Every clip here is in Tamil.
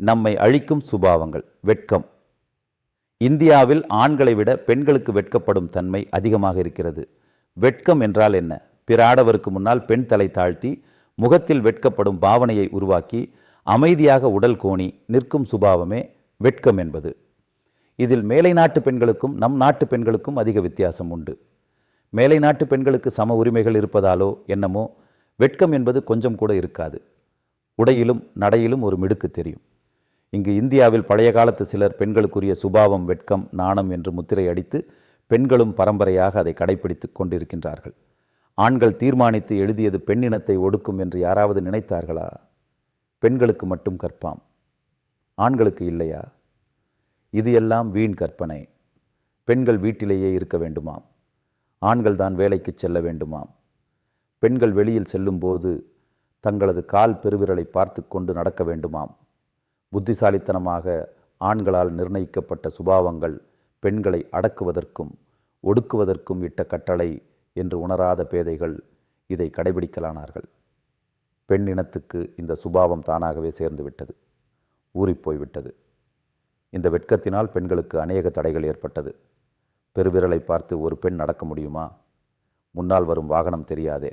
நம்மை அழிக்கும் சுபாவங்கள் வெட்கம். இந்தியாவில் ஆண்களை விட பெண்களுக்கு வெட்கப்படும் தன்மை அதிகமாக இருக்கிறது. வெட்கம் என்றால் என்ன? பிற ஆடவருக்கு முன்னால் பெண் தலை தாழ்த்தி முகத்தில் வெட்கப்படும் பாவனையை உருவாக்கி அமைதியாக உடல் கோணி நிற்கும் சுபாவமே வெட்கம் என்பது. இதில் மேலை நாட்டு பெண்களுக்கும் நம் நாட்டு பெண்களுக்கும் அதிக வித்தியாசம் உண்டு. மேலை நாட்டு பெண்களுக்கு சம உரிமைகள் இருப்பதாலோ என்னமோ வெட்கம் என்பது கொஞ்சம் கூட இருக்காது. உடையிலும் நடையிலும் ஒரு மிடுக்கு தெரியும். இங்கு இந்தியாவில் பழைய காலத்து சிலர் பெண்களுக்குரிய சுபாவம் வெட்கம் நாணம் என்று முத்திரை அடித்து பெண்களும் பரம்பரையாக அதை கடைபிடித்துக் கொண்டிருக்கின்றார்கள். ஆண்கள் தீர்மானித்து எழுதியது பெண்ணினத்தை ஒடுக்கும் என்று யாராவது நினைத்தார்களா? பெண்களுக்கு மட்டும் கற்பாம். ஆண்களுக்கு இல்லையா? இது எல்லாம் வீண் கற்பனை. பெண்கள் வீட்டிலேயே இருக்க வேண்டுமாம். ஆண்கள் தான் வேலைக்கு செல்ல வேண்டுமாம். பெண்கள் வெளியில் செல்லும்போது தங்களது கால் பெருவிரலை பார்த்து கொண்டு நடக்க வேண்டுமாம். புத்திசாலித்தனமாக ஆண்களால் நிர்ணயிக்கப்பட்ட சுபாவங்கள் பெண்களை அடக்குவதற்கும் ஒடுக்குவதற்கும் இட்ட கட்டளை என்று உணராத பேதைகள் இதை கடைபிடிக்கலானார்கள். பெண் இனத்துக்கு இந்த சுபாவம் தானாகவே சேர்ந்துவிட்டது ஊறிப்போய்விட்டது இந்த வெட்கத்தினால் பெண்களுக்கு அநேக தடைகள் ஏற்பட்டது. பெருவிரலை பார்த்து ஒரு பெண் நடக்க முடியுமா? முன்னால் வரும் வாகனம் தெரியாதே.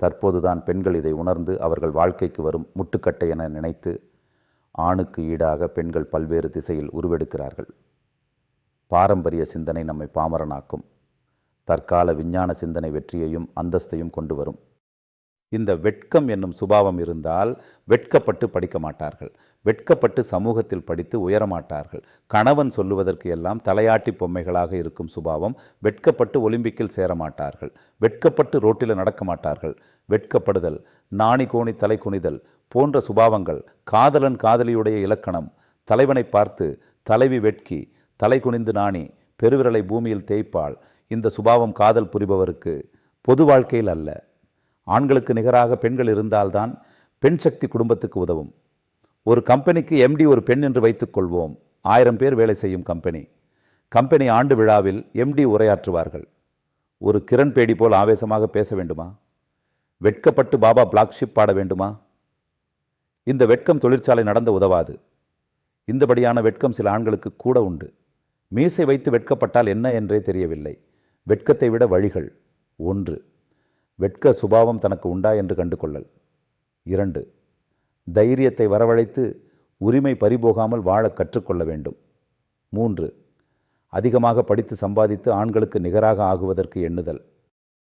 தற்போதுதான் பெண்கள் இதை உணர்ந்து அவர்கள் வாழ்க்கைக்கு வரும் முட்டுக்கட்டை என நினைத்து ஆணுக்கு ஈடாக பெண்கள் பல்வேறு திசையில் உருவெடுக்கிறார்கள். பாரம்பரிய சிந்தனை நம்மை பாமரனாக்கும். தற்கால விஞ்ஞான சிந்தனை வெற்றியையும் அந்தஸ்தையும் கொண்டு வரும். இந்த வெட்கம் என்னும் சுபாவம் இருந்தால் வெட்கப்பட்டு படிக்க மாட்டார்கள். வெட்கப்பட்டு சமூகத்தில் படித்து உயரமாட்டார்கள். கணவன் சொல்லுவதற்கு எல்லாம் தலையாட்டி பொம்மைகளாக இருக்கும் சுபாவம் வெட்கப்பட்டு ஒலிம்பிக்கில் சேர மாட்டார்கள் வெட்கப்பட்டு ரோட்டில் நடக்க மாட்டார்கள். வெட்கப்படுதல் நாணி கோணி தலை குனிதல் போன்ற சுபாவங்கள் காதலன் காதலியுடைய இலக்கணம் தலைவனை பார்த்து தலைவி வெட்கி தலை குனிந்து நாணி பெருவிரலை பூமியில் தேய்ப்பாள் இந்த சுபாவம் காதல் புரிபவருக்கு பொது வாழ்க்கையில் அல்ல. ஆண்களுக்கு நிகராக பெண்கள் இருந்தால்தான் பெண் சக்தி குடும்பத்துக்கு உதவும். ஒரு கம்பெனிக்கு எம்டி ஒரு பெண் என்று வைத்துக்கொள்வோம் ஆயிரம் பேர் வேலை செய்யும் கம்பெனி. கம்பெனி ஆண்டு விழாவில் எம்டி உரையாற்றுவார்கள். ஒரு கிரண் பேடி போல் ஆவேசமாக பேச வேண்டுமா? வெட்கப்பட்டு பாபா பிளாக்ஷிப் பாட வேண்டுமா? இந்த வெட்கம் தொழிற்சாலை நடந்த உதவாது. இந்தபடியான வெட்கம் சில ஆண்களுக்கு கூட உண்டு. மீசை வைத்து வெட்கப்பட்டால் என்ன என்றே தெரியவில்லை. வெட்கத்தை விட வழிகள் ஒன்று. வெட்க சுபாவம் தனக்கு உண்டா என்று கண்டு கொள்ளல் இரண்டு. தைரியத்தை வரவழைத்து உரிமை பறிபோகாமல் வாழ கற்றுக்கொள்ள வேண்டும். மூன்று. அதிகமாக படித்து சம்பாதித்து ஆண்களுக்கு நிகராக ஆகுவதற்கு எண்ணுதல்.